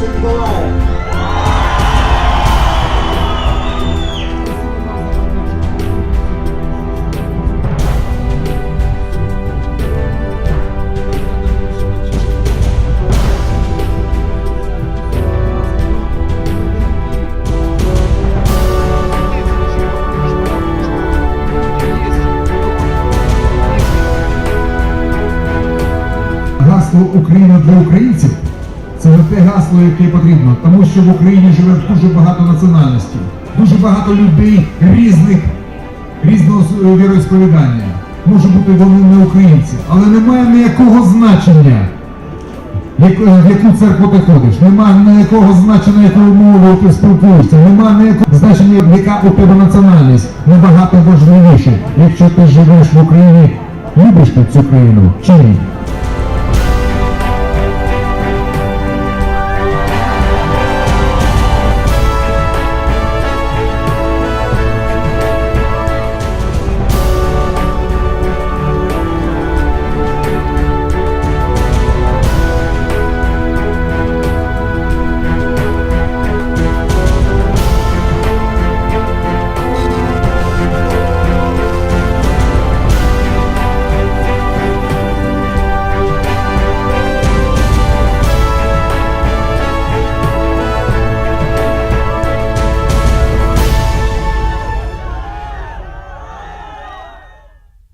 Василевича Николая. Для українців. Це не те гасло, яке потрібно, тому що в Україні живе дуже багато національностей, дуже багато людей різних, різного с- віросповідання. Може бути вони не українці, але немає ніякого значення, в яку церкву ти ходиш, немає ніякого значення, якою мовою ти спілкуєшся, немає ніякого значення, яка у тебе національність. Набагато важливіше, якщо ти живеш в Україні, любиш ти цю країну чи ні?